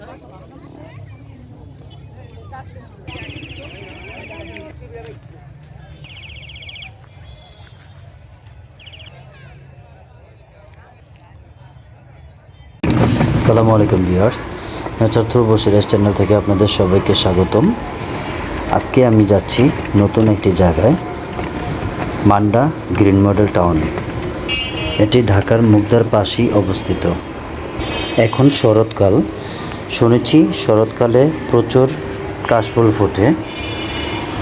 আসসালামু আলাইকুম viewers. Through বসিরাজ channel থেকে আপনাদের সবাইকে স্বাগতম। আজকে আমি যাচ্ছি নতুন একটি জায়গায়, মান্ডা গ্রিন মডেল টাউন। এটি ঢাকার মুগদার পাশেই অবস্থিত। এখন শরৎকাল। শুনেছি শরৎকালে প্রচুর কাশফুল ফোটে।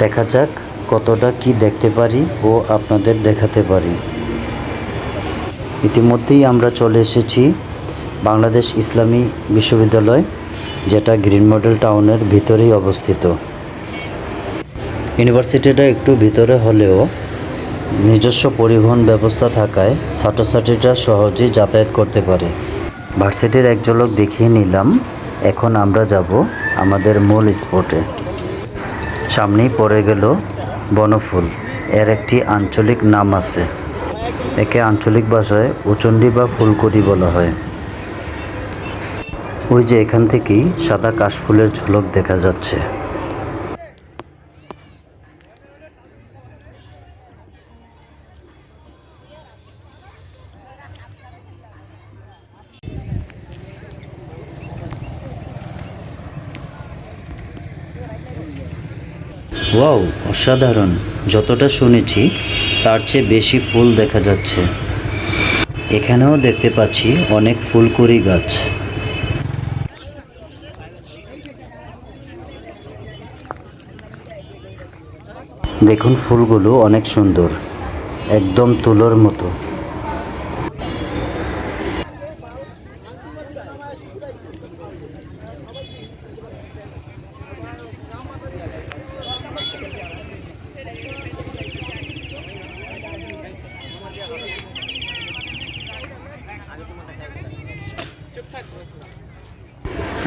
দেখা যাক কতটা কি দেখতে পারি ও আপনাদের দেখাতে পারি। ইতিমধ্যেই আমরা চলে এসেছি বাংলাদেশ ইসলামী বিশ্ববিদ্যালয়, যেটা গ্রিন মডেল টাউনের ভিতরেই অবস্থিত। ইউনিভার্সিটিটা একটু ভিতরে হলেও নিজস্ব পরিবহন ব্যবস্থা থাকায় ছাত্রছাত্রীরা সহজেই যাতায়াত করতে পারে। ভার্সিটির এক ঝলক দেখিয়ে নিলাম। এখন আমরা যাব আমাদের মূল স্পটে। সামনেই পড়ে গেল বনফুল। এর একটি আঞ্চলিক নাম আছে। একে আঞ্চলিক ভাষায় উচণ্ডী বা ফুলকড়ি বলা হয়। ওই যে এখান থেকেই সাদা কাশফুলের ঝলক দেখা যাচ্ছে। ওয়াও, অসাধারণ। যতটা শুনেছি, তার চেয়ে বেশি ফুল দেখা যাচ্ছে। এখানেও দেখতে পাচ্ছি অনেক ফুলকুড়ি গাছ। দেখুন ফুলগুলো অনেক সুন্দর, একদম তুলোর মতো।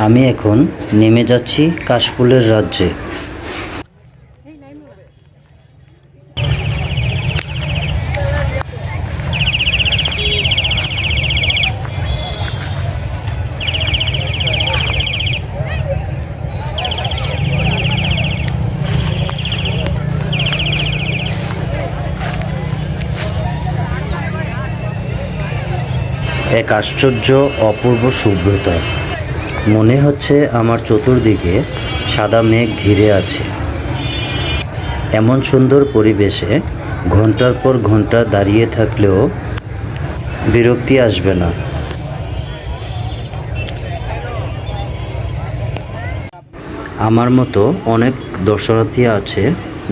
আমি এখন নেমে যাচ্ছি কাশফুলের রাজ্যে। এক আশ্চর্য অপূর্ব শুভ্রতা মনে হচ্ছে আমার চতুর্দিকে সাদা মেঘ ঘিরে আছে। এমন সুন্দর পরিবেশে ঘণ্টার পর ঘণ্টা দাঁড়িয়ে থাকলেও বিরক্তি আসবে না। আমার মতো অনেক দর্শনার্থী আছে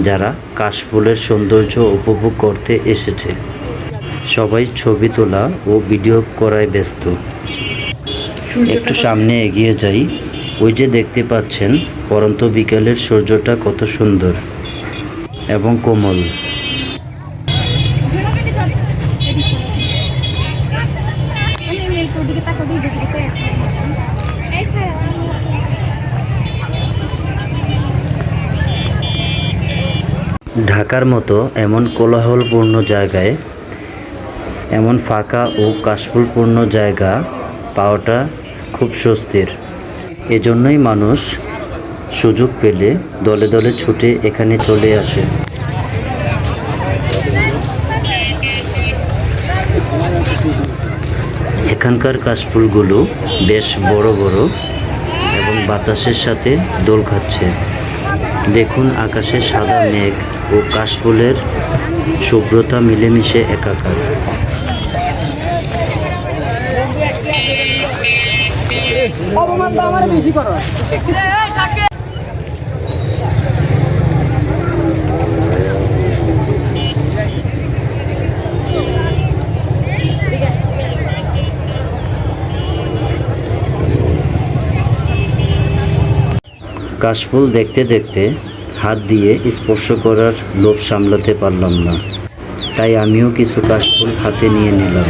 যারা কাশফুলের সৌন্দর্য উপভোগ করতে এসেছে। সবাই ছবি তোলা ও ভিডিও করায় ব্যস্ত। একটু সামনে এগিয়ে যাই। ওই যে দেখতে পাচ্ছেন, পরন্ত বিকেলের সূর্যটা কত সুন্দর এবং কোমল। ঢাকার মতো এমন কোলাহলপূর্ণ জায়গায়, এমন ফাঁকা ও কাশফুলপূর্ণ জায়গা পাওয়াটা খুব স্বস্তির। এজন্যই মানুষ সুযোগ পেলে দলে দলে ছুটে এখানে চলে আসে। এখানকার কাশফুলগুলো বেশ বড় বড় এবং বাতাসের সাথে দোল খাচ্ছে। দেখুন আকাশে সাদা মেঘ ও কাশফুলের শুভ্রতা মিলেমিশে একাকার। অপমান তো আমার বেশি করো। কাশফুল দেখতে দেখতে হাত দিয়ে স্পর্শ করার লোভ সামলাতে পারলাম না। তাই আমিও কিছু কাশফুল হাতে নিয়ে নিলাম।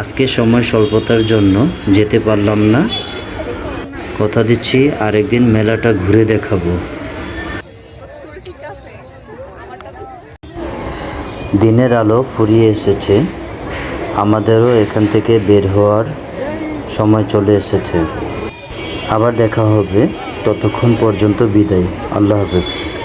আজকে সময় স্বল্পতার জন্য যেতে পারলাম না। কথা দিচ্ছি, আরেকদিন মেলাটা ঘুরে দেখাবো। দিনের আলো ফুরিয়ে এসেছে। আমাদেরও এখান থেকে বের হওয়ার সময় চলে এসেছে। আবার দেখা হবে। ততক্ষণ পর্যন্ত বিদায়। আল্লাহ হাফেজ।